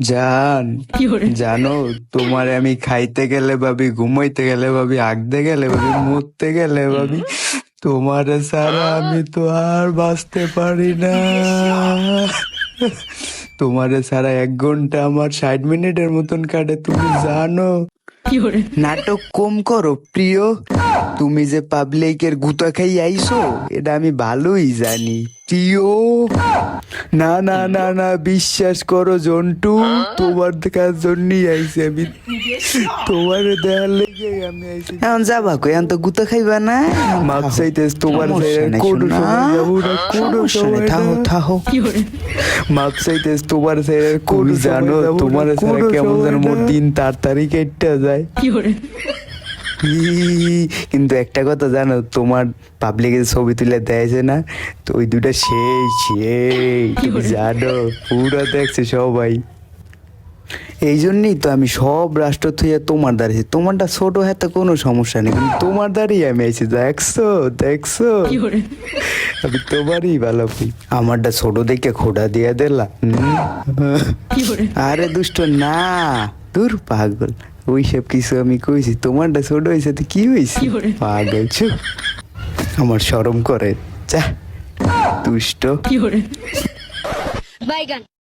জান জানো তোমার আমি খাইতে গেলে ভাবি ঘুমাইতে গেলে ভাবি আঁকতে গেলে ভাবি মরতে গেলে ভাবি তোমার সারা আমি তো আর বাঁচতে পারি না। তোমার সারা এক ঘণ্টা আমার ষাট মিনিটের মতন কাটে তুমি জানো। নাটক কম করো প্রিয়। তুমি যে পাবলিকের গুতা খাই আইসো এটা আমি ভালোই জানি। প্রিয় না না না না বিশ্বাস করো জন্টু তোমার দেখার জন্যই আইছি আমি। তোমার দেখার লেগে আমি আইছি। এখন যাবা কই? এখন তো গুতা খাইবা না? মাপ চাইতেছ তোমার কোনো সময় যাব না কোনো সময় থাহো থাহো। মাপ চাইতেছ তোমার ছেড়ে কোন জানো তোমার ছেড়ে কেমন যেন মোর দিন তাড়াতাড়ি কেটে যায়। ই, কিন্তু একটা কথা জানো তোমার পাবলিকের ছবি তুলে দেয়ছে না তো ওই দুটা সেই সেই তুমি জানো পুরো দেখছে সবাই। এই জন্যই তো আমি সব রাষ্ট্র থেকে তোমার দাঁড়িয়েছি তোমারটা ছোট হাতে কোনো সমস্যা নেই কিন্তু তোমার দাঁড়িয়ে আমি আইছি দেখছ? দেখছ? আমি তোমারই ভালো পাই আমারটা ছোট দেখে খোটা দিয়ে দিলা আরে দুষ্ট না দূর পাগল। ওইসব কিছু আমি কইছি তোমারটা ছোট হয়েছে তো কি হয়েছে পাগল চুপ আমার শরম করে যা দুষ্ট। বাইগান।